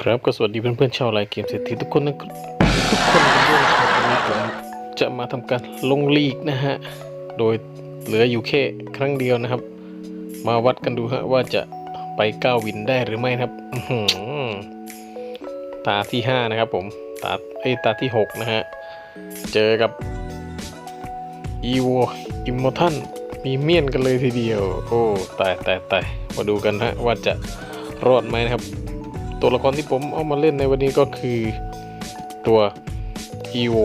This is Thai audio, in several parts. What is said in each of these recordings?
ครับก็สวัสดีเพื่อนๆชาวไลเกมเศรษฐีทุกคนนะครับทุกคนด้วยครับวันนี้ผมจะมาทำการลงลีกนะฮะ โดยเหลืออยู่แค่ครั้งเดียวนะครับ มาวัดกันดูฮะว่าจะไปก้าววินได้หรือไม่นะครับตาที่ห้านะครับผมตาไอตาที่หกนะฮะ เจอกับอีโวอิมมอทันมีเมียนกันเลยทีเดียว โอ้ตายตายตายมาดูกันฮะว่าจะรอดไหมนะครับ ตัวละครที่ผมเอามาเล่นในวันนี้ก็คือตัว Eo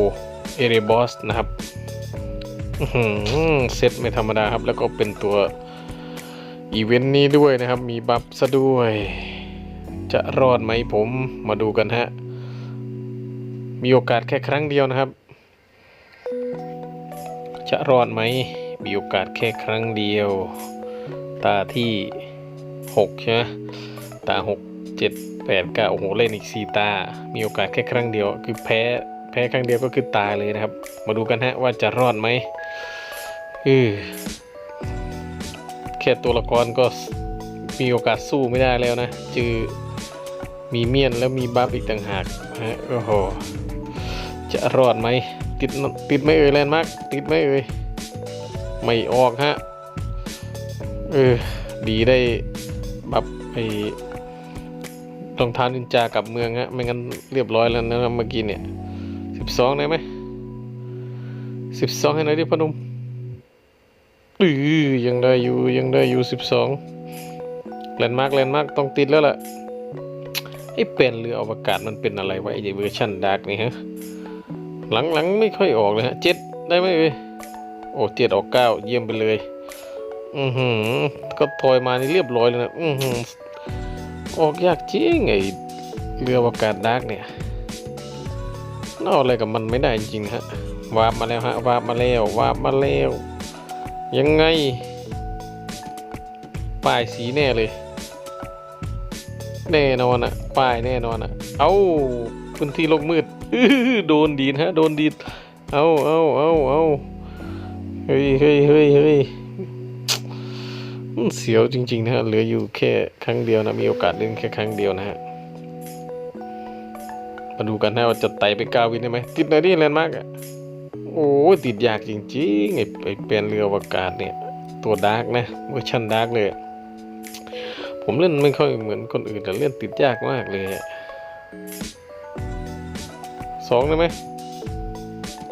e r e b o s นะครับเซตไม่ธรรมดาครับ แล้วก็เป็นตัวอีเวนต์นี้ด้วยนะครับ มีบัฟซะด้วย จะรอดไหมผมมาดูกันฮะ มีโอกาสแค่ครั้งเดียวนะครับ จะรอดไหม มีโอกาสแค่ครั้งเดียว ตาที่ 6 ใช่ไหมตา 6 7 8 9โอ้โหเล่นอีก 4 ตา มีโอกาสแค่ครั้งเดียว คือแพ้แพ้ครั้งเดียวก็คือตายเลยนะครับ มาดูกันฮะว่าจะรอดไหมอือแค่ตัวละครก็มีโอกาสสู้ไม่ได้แล้วนะ จือมีเมียนแล้วมีบัฟอีกต่างหากฮะโอ้โห จะรอดไหมติดติดไม่เอ่ยแลนด์มาร์กติดไม่เอ่ยไม่ออกฮะเออดีได้บัฟไอ รองเท้านินจากลับเมืองฮะไม่งั้นเรียบร้อยแล้วนะครับเมื่อกี้เนี่ยสิบสองได้ไหมสิบสองให้หน่อยดิพนมอือยังได้อยู่ยังได้อยู่สิบสองแลนด์มาร์กแลนด์มาร์กต้องติดแล้วล่ะไอ้เป็นเรืออวกาศมันเป็นอะไรวะไอ้เวอร์ชันดาร์กนี่ฮะหลังๆไม่ค่อยออกเลยฮะเจ็ดได้ไหมเอ่ยโอ้เจ็ดออกเก้าเยี่ยมไปเลย อือหือก็ถอยมานี่เรียบร้อยเลยนะ อือหือ ออกยากจริงไอเรืออวกาศดาร์กเนี่ยน่าอะไรกับมันไม่ได้จริงฮะวาบมาแล้วฮะวาบมาแล้ววาบมาแล้วยังไงป้ายสีแน่เลย แน่นอนอะป้ายแน่นอนอะเอาพื้นที่โลกมืดอื้อโดนดีดฮะ โดนดีเอาเอาเอาเอาเฮ้ยเฮ้ยเฮ้ยเฮ้ย เสียวจริงๆนะฮะเหลืออยู่แค่ครั้งเดียวนะมีโอกาสเล่นแค่ครั้งเดียวนะฮะมาดูกันนะว่าจะไต่ไปกาวินได้ไหมติดไหนดิแลนด์มาร์กอะโอ้ติดยากจริงๆไอ้ไอ้เป็นเรืออวกาศเนี่ยตัวดาร์กนะเวอร์ชันดาร์กเลย ผมเล่นไม่ค่อยเหมือนคนอื่นแต่เล่นติดยากมากเลยสองได้ไหม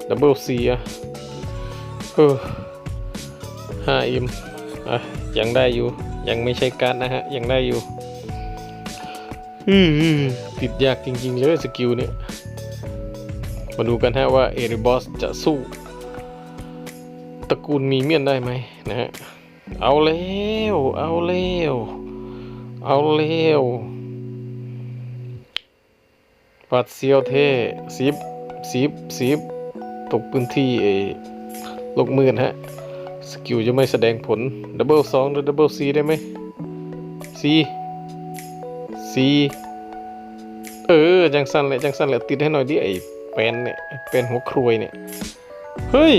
ดับเบิลซีอะเออห้าอิม อะยังได้อยู่ ยังไม่ใช่การดนะฮะ ยังได้อยู่ อือติดยากจริงๆเลยสกิลเนี่ย มาดูกันฮะว่าเอริบอสจะสู้ตระกูลมีเมียนได้ไหมนะฮะ เอาแล้วเอาแล้วเอาแล้วปัดเซียวเท่สิบสิบสิบตกพื้นที่เอลกมืดฮะ สกิลจะไม่แสดงผลดับเบิลสองหรือดับเบิลซีได้ไหมซีซีเออ จังสันแหละจังสันแหละติดให้หน่อยดิไอ้เป็นเนี่ยเป็นหัวครวยเนี่ย เฮ้ย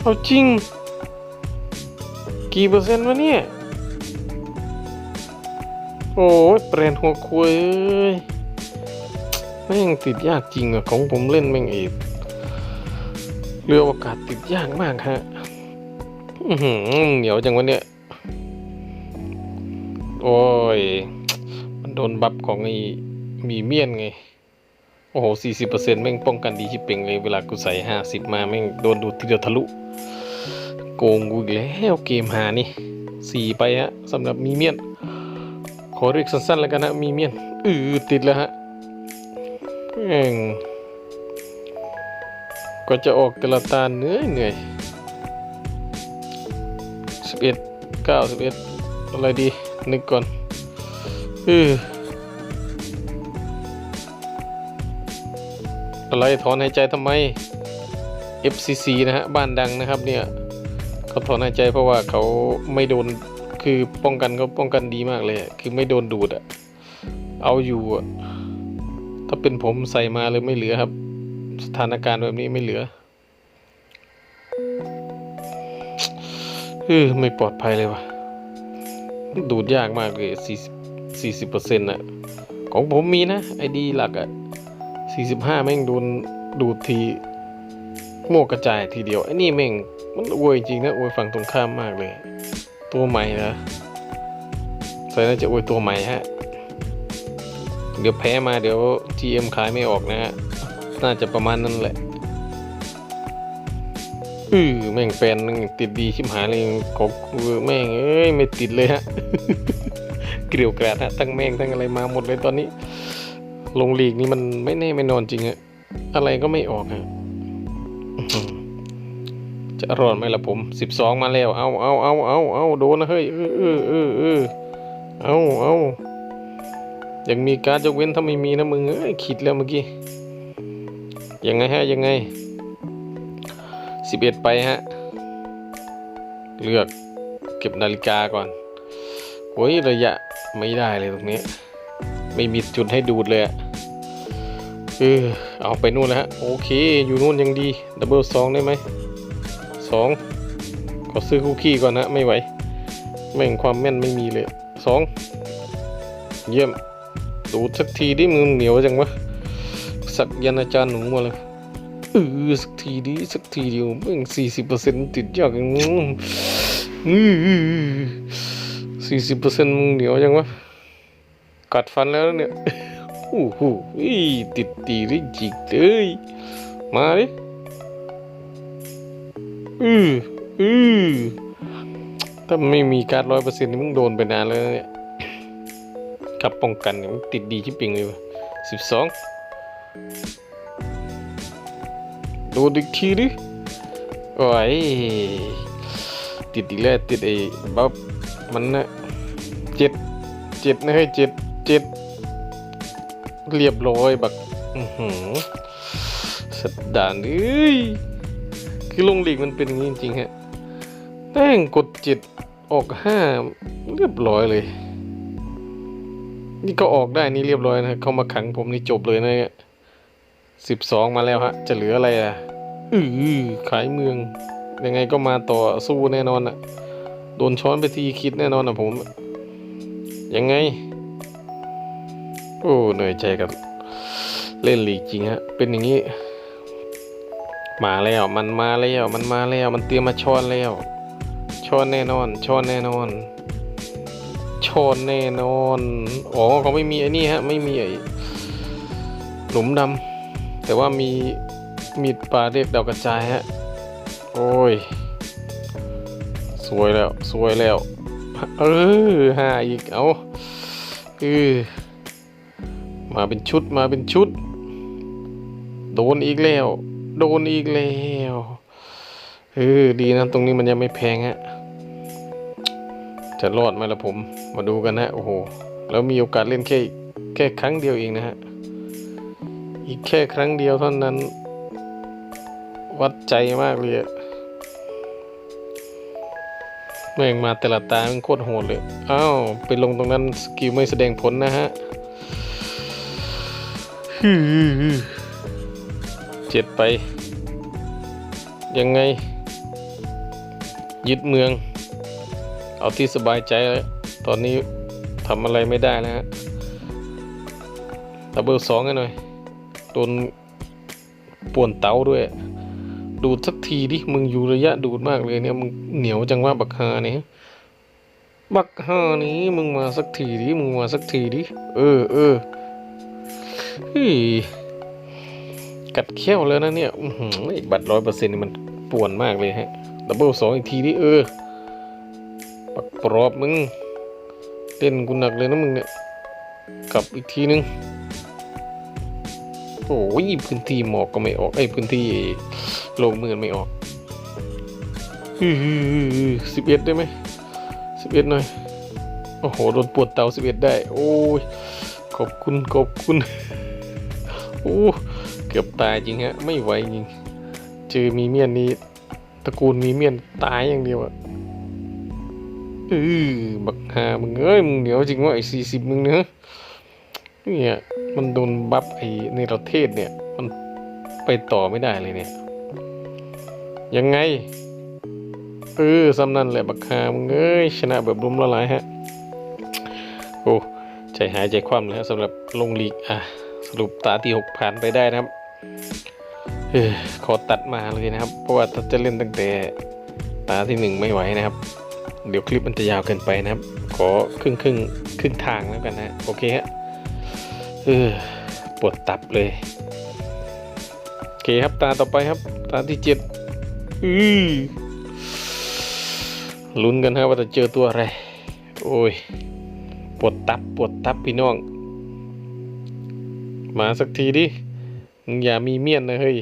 เอาจริง กี่เปอร์เซ็นต์วะเนี่ย โอ้ยเปรนหัวครวยแม่งติดยากจริงอะของผมเล่นแม่งเอ เรืออวกาศติดยากมากฮะเหนียวจังวะเนี่ย โอ้ย มันโดนบัฟของไอ้มีเมียนไง โอ้โหสี่สิบเปอร์เซ็นต์แม่งป้องกันดีชิบเป่งเลยเวลากูใส่ห้าสิบมาแม่งโดนดูดทีเดียวทะลุ โกงกูอีกแล้วเกมหานี่สี่ไปฮะสำหรับมีเมียน ขอเรียกสั้นๆแล้วกันนะมีเมียน อือติดแล้วฮะแม่ง ก็จะออกแต่ละตาเหนื่อยเหนื่อยสิบเอ็ดเก้าสิบเอ็ดอะไรดี นึกก่อนเอออะไรถอนหายใจทำไม FCC นะฮะ บ้านดังนะครับเนี่ยเขาถอนหายใจเพราะว่าเขาไม่โดนคือป้องกันเขาป้องกันดีมากเลย คือไม่โดนดูดอะเอาอยู่อะถ้าเป็นผมใส่มาเลยไม่เหลือครับ สถานการณ์แบบนี้ไม่เหลือเออไม่ปลอดภัยเลยวะดูดยากมากเลยสี่สี่สิบเปอร์เซ็นต์อะของผมมีนะไอดีหลักอะสี่สิบห้าแม่งโดนดูดทีโมกกระจายทีเดียวไอ้นี่แม่งมันอวยจริงนะอวยฝั่งตรงข้ามมากเลย ตัวใหม่นะใส่น่าจะอวยตัวใหม่ฮะ เดี๋ยวแพ้มาเดี๋ยว GM ขายไม่ออกนะฮะ น่าจะประมาณนั้นแหละอือแม่งแฟนนึงติดดีชิมหายเลยของกูแม่งเอ้ยไม่ติดเลยฮะ เกลียวกราดฮะทั้งแม่งทั้งอะไรมาหมดเลยตอนนี้ ลงลีกนี่มันไม่แน่ไม่นอนจริงอะอะไรก็ไม่ออกฮะจะรอดไหมล่ะผมสิบสองมาแล้ว เอาเอาเอาเอาเอาโดนนะเฮ้ยเออเออเออเออเอาเอายังมีการดยกเว้นถ้าไม่มีนะมึงเอ้ยคิดแล้วเมื่อกี้ ยังไงฮะยังไงสิบเอ็ดไปฮะ เลือกเก็บนาฬิกาก่อนโอ้ยระยะไม่ได้เลยตรงนี้ ไม่มีจุดให้ดูดเลยอะเออเอาไปนู่นแล้วฮะ โอเค อยู่นู่นยังดีดับเบิลสองได้ไหมสองขอซื้อคุกกี้ก่อนนะ ไม่ไหว แม่งความแม่นไม่มีเลยสองเยี่ยม ดูดสักทีดิมือเหนียวจังวะ สักยันอาจารย์หนูมาเลยเออสักทีดิสักทีเดียวแม่งสี่สิบเปอร์เซ็นต์ติดยากอย่างงี้สี่สิบเปอร์เซ็นต์มึงเหนียวยังวะกัดฟันแล้วเนี่ยโอ้โหติดตีริจิกเลยมาดิอืออือถ้าไม่มีการร้อยเปอร์เซ็นต์มึงโดนไปนานแล้วเนี่ยกับป้องกันเนี่ยมึงติดดีชิบปิงเลยวะสิบสอง ดูอีกทีดิโอ้ยติดอีกแล้วติดไอ้บัฟมันนะเจ็ดเจ็ดนะเฮ้ยเจ็ดเจ็ดเรียบร้อยบักอือหือสัดดานเอ้ยคือลงลีกมันเป็นอย่างนี้จริงๆฮะแม่งกดเจ็ดออกห้าเรียบร้อยเลย นี่ก็ออกได้นี่เรียบร้อยนะ เข้ามาขังผมนี่จบเลยนะเนี่ย สิบสองมาแล้วฮะ จะเหลืออะไรอะอือขายเมือง ยังไงก็มาต่อสู้แน่นอนอะ โดนช้อนไปทีคิดแน่นอนอะผม ยังไง โอ้เหนื่อยใจกับเล่นลีกจริงฮะ เป็นอย่างนี้ มาแล้ว มันมาแล้ว มันมาแล้ว มันเตรียมมาช้อนแล้ว ช้อนแน่นอน ช้อนแน่นอนช้อนแน่นอน อ๋อเขาไม่มีไอ้นี่ฮะ ไม่มีไอ้หลุมดำ แต่ว่ามีมีดปลาเรียกดาวกระจายฮะ โอ้ย สวยแล้ว สวยแล้ว เออห้าอีก เอาเออมาเป็นชุดมาเป็นชุด โดนอีกแล้ว โดนอีกแล้วเออดีนะตรงนี้มันยังไม่แพงฮะ จะรอดไหมล่ะผม มาดูกันนะ โอ้โห แล้วมีโอกาสเล่นแค่แค่ครั้งเดียวเองนะฮะ อีกแค่ครั้งเดียวเท่านั้น วัดใจมากเลยอะแม่งมาแต่ละตามันโคตรโหดเลย อ้าวไปลงตรงนั้นสกิลไม่แสดงผลนะฮะฮึเจ็ดไป ยังไง ยึดเมือง เอาที่สบายใจแล้ว ตอนนี้ทำอะไรไม่ได้แล้วฮะดับเบิลสองกันหน่อย โดนป่วนเตาด้วย ดูดสักทีดิ มึงอยู่ระยะดูดมากเลยเนี่ย มึงเหนียวจังว่าบักฮาเนี่ยบักฮานี้มึงมาสักทีดิ มึงมาสักทีดิ เออเออเฮ้ยกัดเขี้ยวแล้วนะเนี่ยอือหือไอ้บัตรร้อยเปอร์เซ็นต์นี่มันป่วนมากเลยฮะ ดับเบิลสองอีกทีดิเออ ปักปรอบมึงเล่นกูหนักเลยนะมึงเนี่ย กลับอีกทีนึง โอ้ยพื้นที่หมอกก็ไม่ออกไอ้พื้นที่โลงมือนไม่ออกสิบเอ็ดได้ไหมสิบเอ็ดหน่อย โอ้โหโดนปวดเตาสิบเอ็ดได้ โอ้ยขอบคุณขอบคุณโอ้เกือบตายจริงฮะ ไม่ไหวจริงเจอมีเมียนนี้ตระกูลมีเมียนตายอย่างเดียวอะเออบักฮามึงเอ้ยมึงเหนียวจริงว่าไอ้สี่สิบมึงเนอะ เนี่ยมันโดนบัฟไอ้ในประเทศเนี่ย มันไปต่อไม่ได้เลยเนี่ย ยังไง เออสำนันแหละบักฮามึงเอ้ยชนะแบบรุมละลายฮะ โอ้ใจหายใจคว่ำเลยครับสำหรับลงลีก อะ สรุปตาที่หกผ่านไปได้นะครับเออขอตัดมาเลยนะครับ เพราะว่าถ้าจะเล่นตั้งแต่ตาที่หนึ่งไม่ไหวนะครับ เดี๋ยวคลิปมันจะยาวเกินไปนะครับ ขอครึ่งครึ่งครึ่งทางแล้วกันนะ โอเคฮะ เออปวดตับเลย โอเคครับตาต่อไปครับ ตาที่เจ็ดอือลุ้นกันครับว่าจะเจอตัวอะไร โอ้ย ปวดตับ ปวดตับพี่น้อง มาสักทีดิ อย่ามีเมียนนะเฮ้ย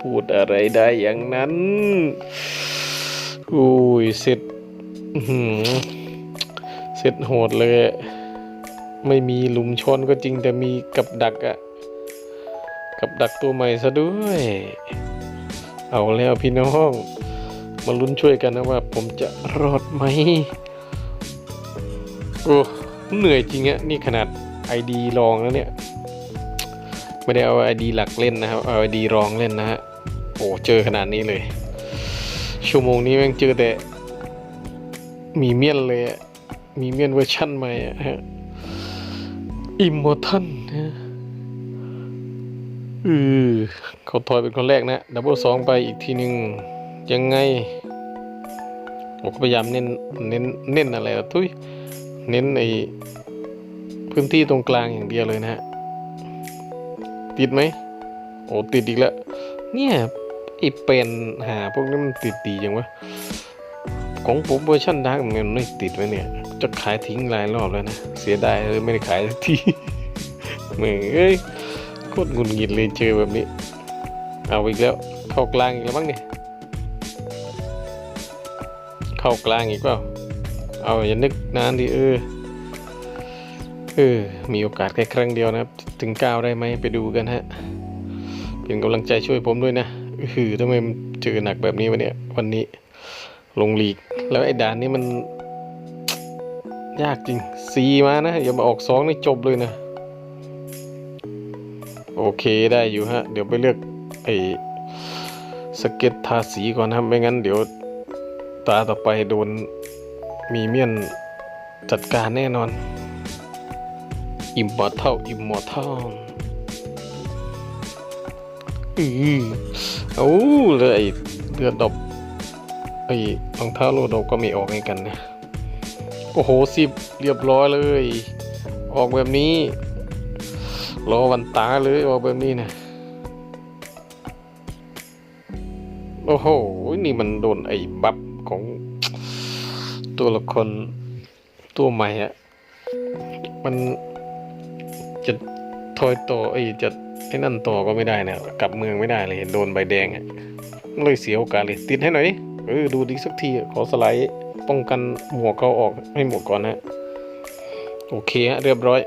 พูดอะไรได้อย่างนั้น อุ้ยเสร็จ เสร็จโหดเลย ไม่มีหลุมชนก็จริงแต่มีกับดักอะกับดักตัวใหม่ซะด้วย เอาแล้วพี่น้องมาลุ้นช่วยกันนะว่าผมจะรอดไหมโอ้เหนื่อยจริงอะนี่ขนาด ID รองแล้วเนี่ย ไม่ได้เอา ID หลักเล่นนะครับ เอา ID รองเล่นนะฮะโอ้เจอขนาดนี้เลย ชั่วโมงนี้แม่งเจอแต่มีเมียนเลยอะ มีเมียนเวอร์ชั่นใหม่อะฮะอิมมอร์ทันนะอือเขาทอยเป็นคนแรกนะดับเบิลสองไปอีกทีหนึ่งยังไงผมก็พยายามเน้นเน้นเน้นอะไรอะทุยเน้นในพื้นที่ตรงกลางอย่างเดียวเลยนะฮะติดไหมโอ้ติดอีกแล้วเนี่ยไอเป็นหาพวกนี้มันติดดีจังวะของผมเวอร์ชันดักมันไม่ติดไว้เนี่ย จะขายทิ้งหลายรอบแล้วนะ เสียดายเลยไม่ได้ขายสักทีเหมือนเอ้ยโคตรหงุดหงิดเลยเจอแบบนี้ เอาอีกแล้ว เข้ากลางอีกแล้วมั้งเนี่ย เข้ากลางอีกเปล่า เอาอย่านึกนานดิเออ เออ มีโอกาสแค่ครั้งเดียวนะครับ ถึงก้าวได้ไหมไปดูกันฮะ เป็นกำลังใจช่วยผมด้วยนะอือทำไมมันเจอหนักแบบนี้วะเนี่ยวันนี้ลงลีก แล้วไอ้ด่านนี้มัน ยากจริงสีมานะ อย่ามาออกสองนี่จบเลยนะ โอเคได้อยู่ฮะ เดี๋ยวไปเลือกไอ้สเก็ตทาสีก่อนนะครับ ไม่งั้นเดี๋ยวตาต่อไปโดนมีเมียนจัดการแน่นอน อิมมอร์ทัลอิมมอร์ทัลอือเอาเลยเลือดดบไอ้รองเท้าโลดบก็ไม่ออกให้กันนะ โอ้โหสิบเรียบร้อยเลย ออกแบบนี้ รอวันตาเลยออกแบบนี้นะโอ้โห นี่มันโดนไอ้บัฟของตัวละครตัวใหม่อะมันจะทอยต่อไอ้จะไอ้นั่นต่อก็ไม่ได้นะกลับเมืองไม่ได้เลยโดนใบแดงอะเลยเสียโอกาสเลยติดให้หน่อยดิเออดูดีสักทีขอสไลด์ ป้องกันหมวกเขาออกให้หมดก่อนนะโอเคฮะเรียบร้อย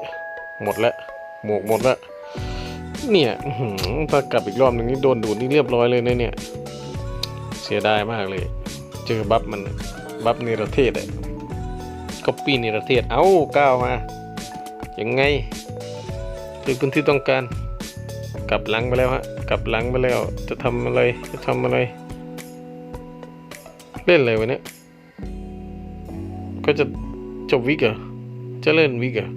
หมดแล้วหมวกหมดแล้วเนี่ยถ้ากลับอีกรอบหนึ่งนี่โดนดูดนี่เรียบร้อยเลยนะเนี่ย เสียดายมากเลย เจอบัฟมันบัฟเนรเทศอะก็ปีเนรเทศ เอ้าก้าวมายังไงคือพื้นที่ต้องการกลับหลังไปแล้วฮะกลับหลังไปแล้วจะทำอะไรจะทำอะไร เล่นอะไรวะเนี่ย จบวิกเหรอจะเล่นวิกเหรอ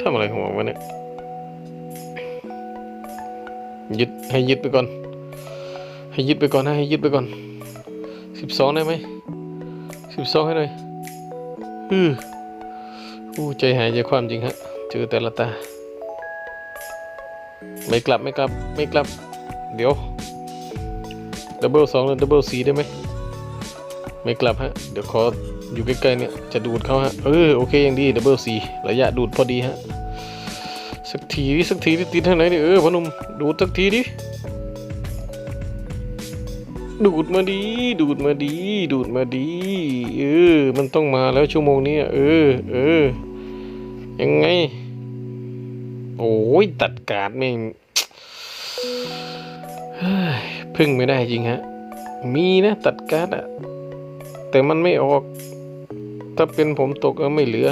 ทำอะไรของมันวะเนี่ยยึดให้ยึดไปก่อน ให้ยึดไปก่อนนะให้ยึดไปก่อนสิบสองได้ไหมสิบสองให้หน่อยอืออู้ใจหายใจความจริงฮะเจอแต่ละตา ไม่กลับไม่กลับไม่กลับ เดี๋ยวดับเบิลสองหรือดับเบิลสีได้ไหม ไม่กลับฮะ เดี๋ยวขออยู่ใกล้ๆเนี่ย จะดูดเขาฮะ เออ โอเคยังดีดับเบิลสีระยะดูดพอดีฮะ สักทีดิสักทีดิติดทางไหนดิ เออพนุ่มดูดสักทีดิ ดูดมาดี ดูดมาดี ดูดมาดี เออ มันต้องมาแล้วชั่วโมงนี้เออ เออ ยังไง โอ้ยตัดการ์ดแม่งพึ่งไม่ได้จริงฮะ มีนะตัดการ์ดอะ แต่มันไม่ออก ถ้าเป็นผมตกก็ไม่เหลือ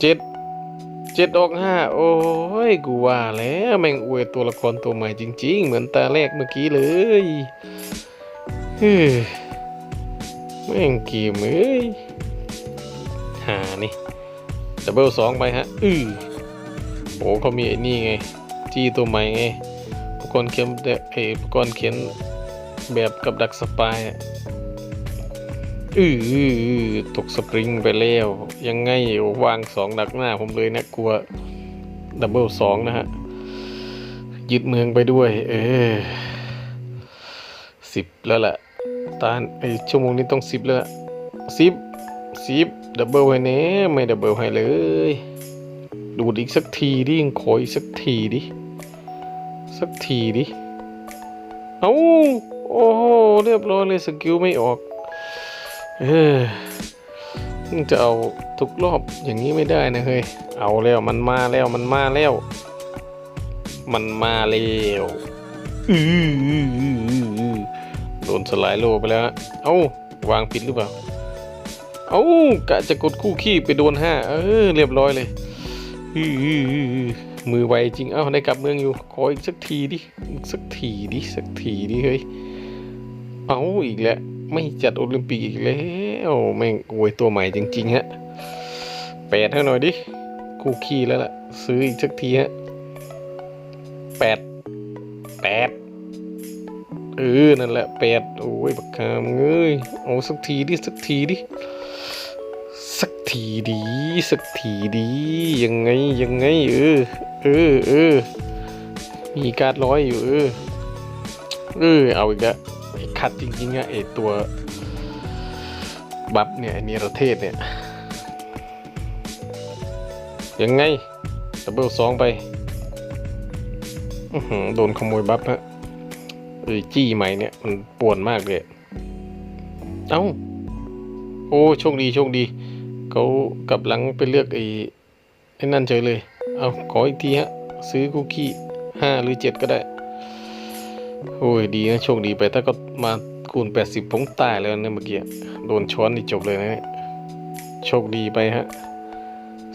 เจ็ดเจ็ดออกห้าโอ้ยกูว่าแล้วแม่งอวยตัวละครตัวใหม่จริง ๆ เหมือนตาแรกเมื่อกี้เลยเฮ้ยแม่งเกมเอ้ยหานี่ดับเบิลสองไปฮะอือโอ้เขามีไอ้นี่ไงจี้ตัวใหม่ไงอุปกรณ์เขียนแบบเอออุปกรณ์เขียนแบบกับดักสปาย อือตกสปริงไปแล้ว ยังไงวางสองดักหน้าผมเลยนะกลัวดับเบิลสองนะฮะ ยึดเมืองไปด้วย เออสิบแล้วแหละตานไอชั่วโมงนี้ต้องสิบแล้วสิบสิบดับเบิลให้เน่ไม่ดับเบิลให้เลย ดูดอีกสักทีดิขออีกสักทีดิ สักทีดิ เอาโอ้โห เรียบร้อยเลยสกิลไม่ออก เออมึงจะเอาทุกรอบอย่างนี้ไม่ได้นะเฮ้ย เอาแล้วมันมาแล้วมันมาแล้ว มันมาแล้วอือโดนสไลด์โลไปแล้ว เอ้าวางผิดหรือเปล่า เอ้ากะจะกดคู่ขี้ไปโดนห้าเออเรียบร้อยเลยมือไวจริง เอ้าได้กลับเมืองอยู่ ขออีกสักทีดิ สักทีดิ สักทีดิเฮ้ย เอาอีกแล้ว ไม่จัดโอลิมปิกอีกแล้วแม่งโวยตัวใหม่จริงๆฮะแปดให้หน่อยดิคู่ขี้แล้วล่ะ ซื้ออีกสักทีฮะแปดแปดเออ นั่นแหละแปดโอ้ยบักคามเอ้ยเอาสักทีดิ สักทีดิ สักทีดี สักทีดี ยังไง ยังไง เออ เออเออมีการร้อยอยู่ เออ เออ เอาอีกแล้ว คัดจริงๆอะไอตัวบัฟเนี่ยไอเนรเทศเนี่ย ยังไงดับเบิลสองไปอือหือโดนขโมยบัฟฮะเอ้ยจี้ใหม่เนี่ยมันป่วนมากเลย เอ้า โอ้โชคดีโชคดีเขากลับหลังไปเลือกไอ้ไอ้นั่นเฉยเลย เอาขออีกทีฮะ ซื้อคุกกี้ห้าหรือเจ็ดก็ได้ โอ้ยดีนะโชคดีไปถ้าก็มาคูณแปดสิบผมตายแล้วเนี่ยเมื่อกี้โดนช้อนนี่จบเลยนะเนี่ยโชคดีไปฮะ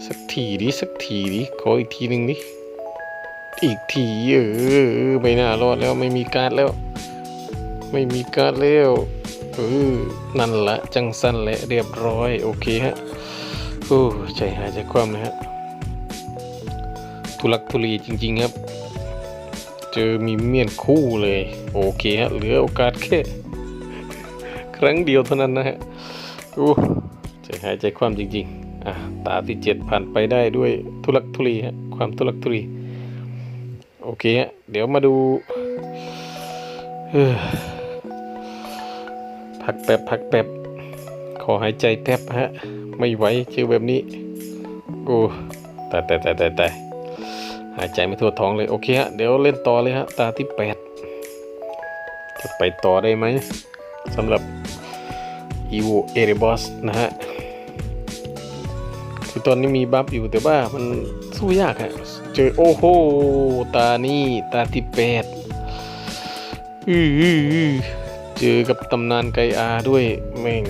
สักทีดิสักทีดิขออีกทีหนึ่งดิอีกทีเออไม่น่ารอดแล้วไม่มีการ์ดแล้ว ไม่มีการ์ดแล้วเออนั่นละจังสั้นและเรียบร้อยโอเคฮะโอ้ใจหายใจคว่ำเลยฮะทุลักทุเลจริง ๆ ครับ เจอมีเมียนคู่เลย โอเคฮะเหลือโอกาสแค่ ครั้งเดียวเท่านั้นนะฮะโอ้ใจหายใจคว่ำจริงๆอะตาที่เจ็ดผ่านไปได้ด้วยทุลักทุเลฮะความทุลักทุเลโอเคฮะเดี๋ยวมาดูพักแป๊บพักแป๊บขอหายใจแป๊บฮะ ไม่ไหวเจอแบบนี้ โอ้ตายตายตายตายตาย หายใจไม่ทั่วท้องเลยโอเคฮะเดี๋ยวเล่นต่อเลยฮะตาที่แปดจะไปต่อได้ไหมสำหรับ e v o e r e b o s นะฮะคือตอนนี้มีบัฟอยู่แต่ว่ามันสู้ยากฮะเจอโอ้โหตานี่ตาที่แปดอืออืออือเจอกับตำนานไกอาด้วยแม่ง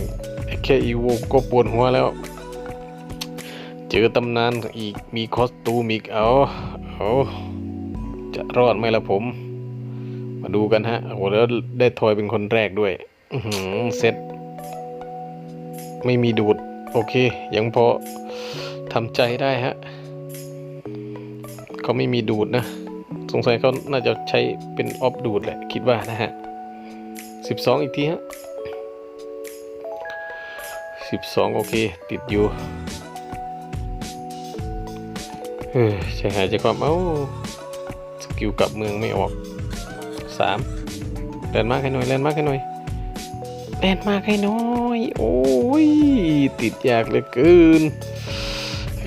แค่อีโวก็ปวดหัวแล้ว เจอตำนานอีกมีคอสตูมอีกเอา เอาจะรอดไหมล่ะผม มาดูกันฮะ โอ้โหแล้วได้ทอยเป็นคนแรกด้วยเซ็ตไม่มีดูด โอเค ยังพอทำใจได้ฮะเขาไม่มีดูดนะ สงสัยเขาน่าจะใช้เป็นออฟดูดแหละ คิดว่านะฮะสิบสองอีกทีฮะสิบสองโอเค ติดอยู่ เฮ้ยใช้หายใจความเอ้าสกิลกลับเมืองไม่ออกสามแลนมากให้หน่อยแลนมากให้หน่อยแลนมากให้หน่อยโอ้ยติดยากเหลือเกิน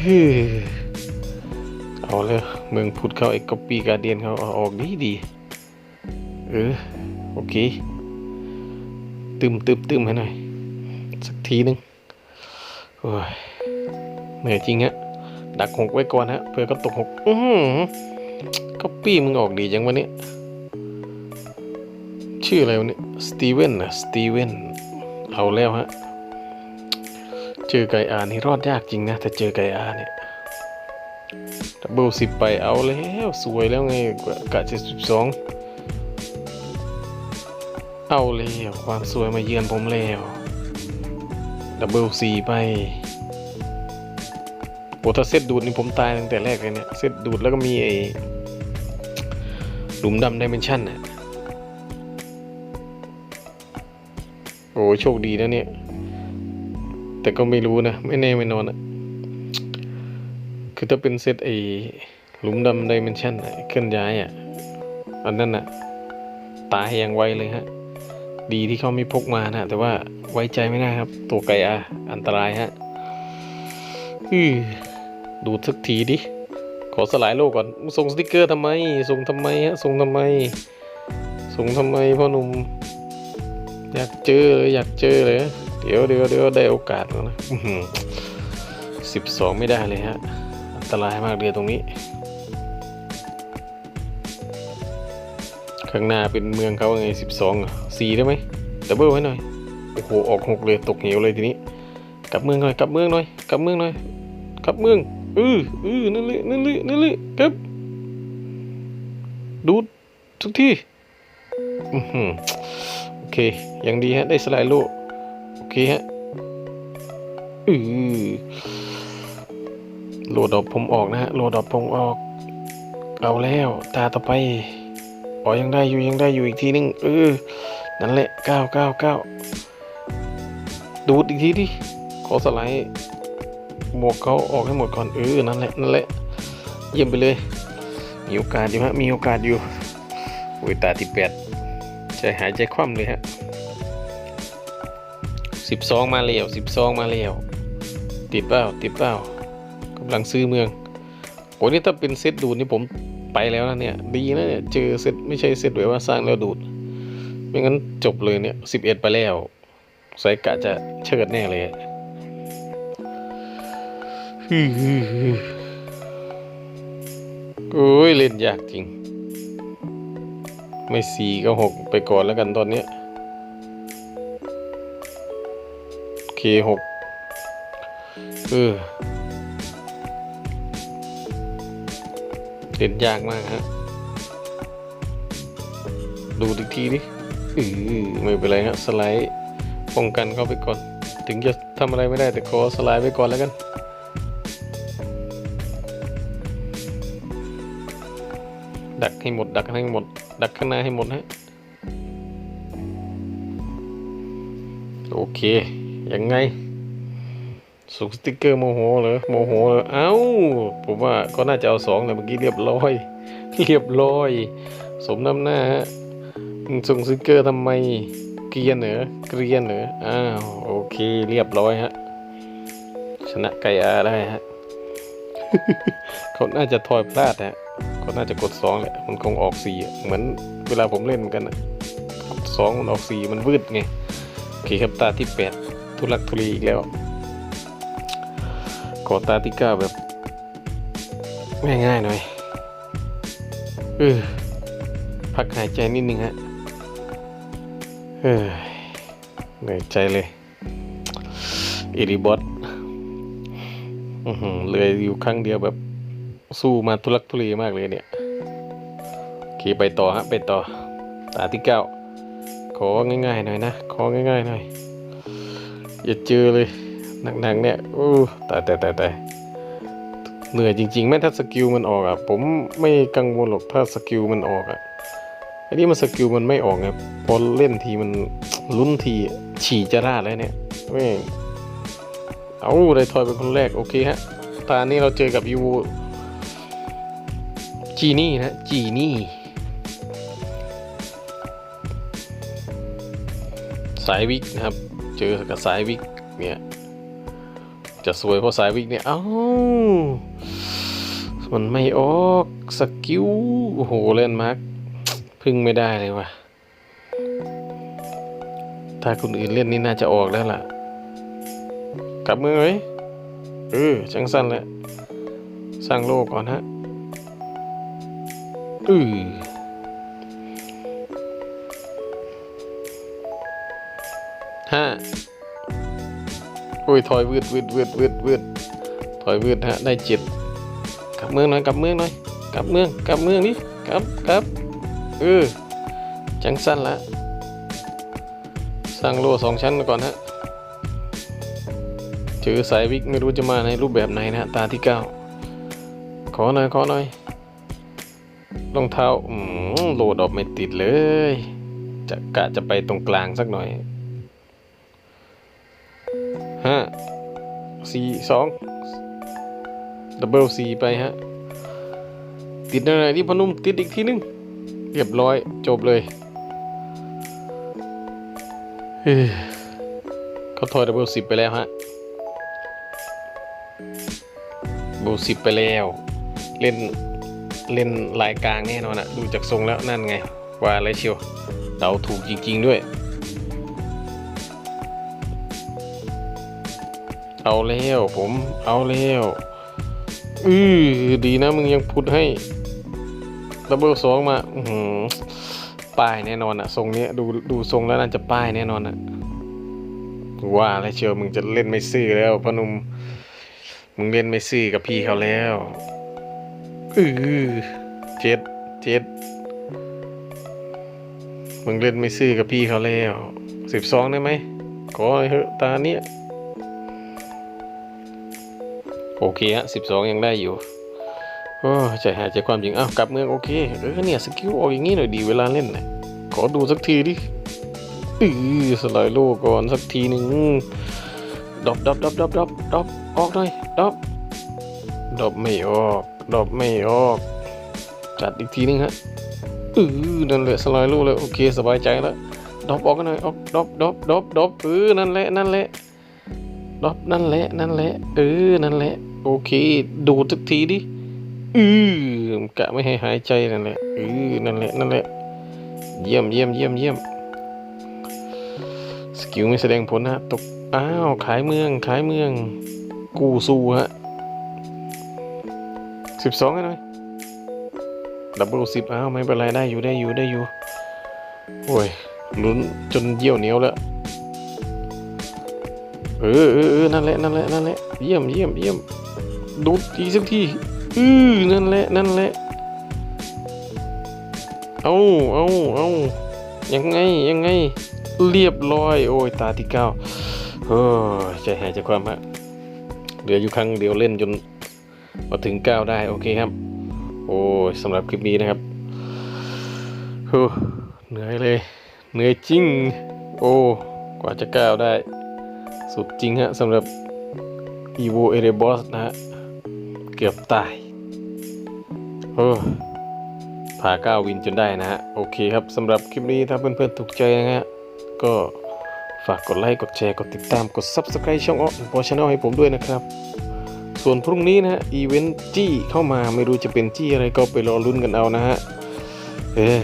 เฮ้อาเลยเมืองพุดเข้าไอ้ก๊อปปี้การเดียนเขาเอาออกดีดีเออโอเคตึมตึมตึมให้หน่อย สักทีหนึ่งโอ้ยเหนื่อยจริงฮะ ดักหกไว้ก่อนฮะเพื่อก็ตกหกอือก็ปี้มึงออกดีจังวันนี้ ชื่ออะไรวะเนี่ยสตีเวนนะสตีเวนเอาแล้วฮะ เจอไก่อานี่รอดยากจริงนะถ้าเจอไก่อาเนี่ยดับเบิลสิบไปเอาแล้วสวยแล้วไงกะเจ็ดสิบสองเอาแล้วความสวยมาเยือนผมแล้วดับเบิลซีไป โอ้ถ้าเซตดูดนี่ผมตายตั้งแต่แรกเลยเนี่ยเซตดูดแล้วก็มีไอ้หลุมดำดิเมนชันน่ะโอ้โชคดีนะเนี่ย แต่ก็ไม่รู้นะ ไม่แน่ไม่นอนอะคือถ้าเป็นเซตไอ้หลุมดำดิเมนชั่นอะเคลื่อนย้ายอะอันนั้นอะตายอย่างไวเลยฮะ ดีที่เขาไม่พกมานะ แต่ว่าไว้ใจไม่ได้ครับ ตัวไก่อะอันตรายฮะ อือ ดูดสักทีดิ ขอสลายโลกก่อน ส่งสติกเกอร์ทำไม ส่งทำไมฮะ ส่งทำไม ส่งทำไมพ่อหนุ่ม อยากเจอเลยอยากเจอเลย เดี๋ยวเดี๋ยวเดี๋ยวได้โอกาสแล้วนะสิบสองไม่ได้เลยฮะ อันตรายมากเรือตรงนี้ ข้างหน้าเป็นเมืองเขาไงสิบสองสี่ได้ไหมดับเบิลไว้หน่อย โอ้โห ออกหกเลย ตกเหวเลยทีนี้ กลับเมืองหน่อย กลับเมืองหน่อย กลับเมืองหน่อย กลับเมือง อืออือนั่นเลยนั่นเลยนั่นเลยกลับดูดทุกที่อือโอเคยังดีฮะ ได้สไลด์โลโอเคฮะ อือโหลดดอกผมออกนะฮะ โหลดดอกผมออก เอาแล้ว ตาต่อไปอ๋อยังได้อยู่ยังได้อยู่อีกทีนึงเออ นั่นแหละเก้าเก้าเก้าดูดอีกทีดิขอสไลด์ หมวกเขาออกให้หมดก่อนเออนั่นแหละนั่นแหละเยี่ยมไปเลย มีโอกาสอยู่ฮะมีโอกาสอยู่โอ้ยตาที่แปดใจหายใจคว่ำเลยฮะสิบสองมาแล้วสิบสองมาแล้วติดเปล่าติดเปล่ากำลังซื้อเมืองโอ้ยนี่ถ้าเป็นเซตดูดนี่ผมไปแล้วนะเนี่ย ดีนะเนี่ยเจอเซตไม่ใช่เซตแบบว่าสร้างแล้วดูด ไม่งั้นจบเลยเนี่ยสิบเอ็ดไปแล้วสายกะจะเชิดแน่เลย โอ้ยเล่นยากจริง ไม่สี่ก็หกไปก่อนแล้วกันตอนเนี้ยเคหกเออเล่นยากมากฮะ ดูอีกทีดิอือไม่เป็นไรฮะสไลด์ป้องกันเข้าไปก่อน ถึงจะทำอะไรไม่ได้แต่ขอสไลด์ไปก่อนแล้วกัน ให้หมด ดักให้หมด ดักข้างหน้าให้หมดฮะโอเคยังไงสุกสติกเกอร์โมโหเหรอโมโหเหรอเอ้าผมว่าก็น่าจะเอาสองเลยเมื่อกี้เรียบร้อยเรียบร้อย สมน้ำหน้าฮะส่งสติกเกอร์ทำไมเกรียนเหรอเกรียนเหรออ้าวโอเคเรียบร้อยฮะชนะไก่อาได้ฮะเขาน่าจะทอยพลาดฮะ เขาน่าจะกดสองแหละมันคงออกสี่อะเหมือนเวลาผมเล่นเหมือนกันอะกดสองมันออกสี่มันวืดไงโอเคครับตาที่แปดทุลักทุเลอีกแล้วขอตาที่เก้าแบบง่ายๆหน่อยเออพักหายใจนิดนึงฮะเฮ้ยเหนื่อยใจเลยเอริบอสเลยอยู่ครั้งเดียวแบบ สู้มาทุลักทุเลมากเลยเนี่ยโอเคไปต่อฮะไปต่อตาที่เก้าของ่ายๆหน่อยนะของ่ายๆหน่อยอย่าเจอเลยหนักๆเนี่ยโอ้ตายตายตายตายเหนื่อยจริงๆแม้ถ้าสกิลมันออกอะผมไม่กังวลหรอกถ้าสกิลมันออกอะอันนี้มันสกิลมันไม่ออกไงพอเล่นทีมันลุ้นทีฉี่จะราดเลยเนี่ยแม่เอาได้ทอยเป็นคนแรกโอเคฮะตอนนี้เราเจอกับยู จีนี่นะจีนี่ สายวิกนะครับ เจอกับสายวิกเนี่ย จะสวยเพราะสายวิกเนี่ย เอ้า มันไม่ออกสกิลโอ้โหเล่นมาร์กพึ่งไม่ได้เลยว่ะ ถ้าคนอื่นเล่นนี่น่าจะออกแล้วล่ะ กลับมือไหมเออจังสั้นแหละ สร้างโลกก่อนฮะ อือห้าโอ้ยถอยวืดวืดวืดวืดวืดถอยวืดฮะได้เจ็ดกลับเมืองหน่อยกลับเมืองหน่อยกลับเมืองกลับเมืองนี่กลับกลับเออจังสั้นละสร้างรั้วสองชั้นก่อนฮะเจอสายวิกไม่รู้จะมาในรูปแบบไหนนะฮะตาที่เก้าขอหน่อยขอหน่อย รองเท้าอืมโหลดออกไม่ติดเลย จะกะจะไปตรงกลางสักหน่อยห้าสี่สองดับเบิลสี่ไปฮะ ติดอะไรที่พนุ่มติดอีกทีนึง เรียบร้อยจบเลยเฮ้ยเขาถอยดับเบิลสิบไปแล้วฮะดับเบิลสิบไปแล้ว เล่น เล่นลายกลางแน่นอนอะดูจากทรงแล้วนั่นไงว่าอะไรเชียวเดาถูกจริง ๆ ด้วย เอาแล้วผมเอาแล้วอือดีนะมึงยังพุดให้ดับเบิลสองมาอืป้ายแน่นอนอะทรงนี้ดูดูทรงแล้วน่าจะป้ายแน่นอนอะว่าอะไรเชียวมึงจะเล่นไม่ซื่อแล้วพนุมมึงเล่นไม่ซื่อกับพี่เขาแล้ว อือเจ็ดเจ็ดมึงเล่นไม่ซื่อกับพี่เขาแล้วสิบสองได้ไหมขอให้เถอะตาเนี้ยโอเคฮะสิบสองยังได้อยู่โอ้ใจหายใจความจริงอ้าวกลับเมืองโอเคเออเนี่ยสกิลออกอย่างงี้หน่อยดีเวลาเล่นนะขอดูสักทีดิอือสไลด์โลก่อนสักทีหนึ่งดอปดอปดอปดอปดอปดอปออกหน่อยดอปดอปไม่ออก ดรอปไม่ออก จัดอีกทีหนึงฮะอือนั่นแหละสไลด์โลเลยโอเคสบายใจแล้วดรอปออกกันหน่อยออกดรอปดรอปดรอปดอปเออนั่นแหละนั่นแหละดรอปนั่นแหละนั่นแหละเออนั่นแหละโอเค ดูดสักทีดิอือกะไม่ให้หายใจนั่นแหละอือนั่นแหละนั่นแหละเยี่ยมเยี่ยมเยี่ยมเยี่ยมสกิลไม่แสดงผลนะตกอ้าวขายเมืองขายเมือง กูสู้ฮะ สิบสองกันหน่อยดับเบิลสิบอ้าวไม่เป็นไรได้อยู่ได้อยู่ได้อยู่ โอ้ยลุ้นจนเยี่ยวเหนียวแล้ว เออเออออนั่นแหละนั่นแหละนั่นแหละเยี่ยมเยี่ยมเยี่ยมดูดอีกสักทีอือนั่นแหละนั่นแหละเอาเอาเอายังไงยังไง เรียบร้อย โอ้ยตาที่เก้าโอ้ยใจหายใจความฮะเหลืออยู่ครั้งเดียวเล่นจน มาถึงเก้าได้โอเคครับ โอ้สำหรับคลิปนี้นะครับโอ้เหนื่อยเลย เหนื่อยจริง โอ้กว่าจะก้าได้ สุดจริงฮะสำหรับ evo e r e b o s นะฮะ เกือบตายโอ้พาก้าววินจนได้นะฮะ โอเคครับสำหรับคลิปนี้ถ้าเพื่อนๆถูกใจนะฮะ ก็ฝากกดไลค์ กดแชร์ กดติดตาม กด Subscribe ช่องอ้อพอช n นลให้ผมด้วยนะครับ ส่วนพรุ่งนี้นะฮะอีเวนต์จี้เข้ามาไม่รู้จะเป็นจี้อะไรก็ไปรอลุ้นกันเอานะฮะเออ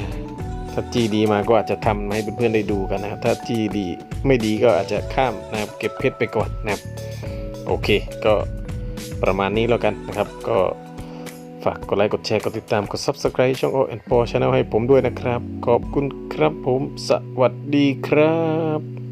ถ้าจี้ดีมาก็อาจจะทำให้เพื่อนๆได้ดูกันนะครับถ้าจี้ดีไม่ดีก็อาจจะข้ามนะครับเก็บเพชรไปก่อนนะครับโอเค ก็ประมาณนี้แล้วกันนะครับ ก็ฝากกดไลค์กดแชร์กดติดตามกด Subscribe ช่อง o and p o Channel ให้ผมด้วยนะครับ ขอบคุณครับผมสวัสดีครับ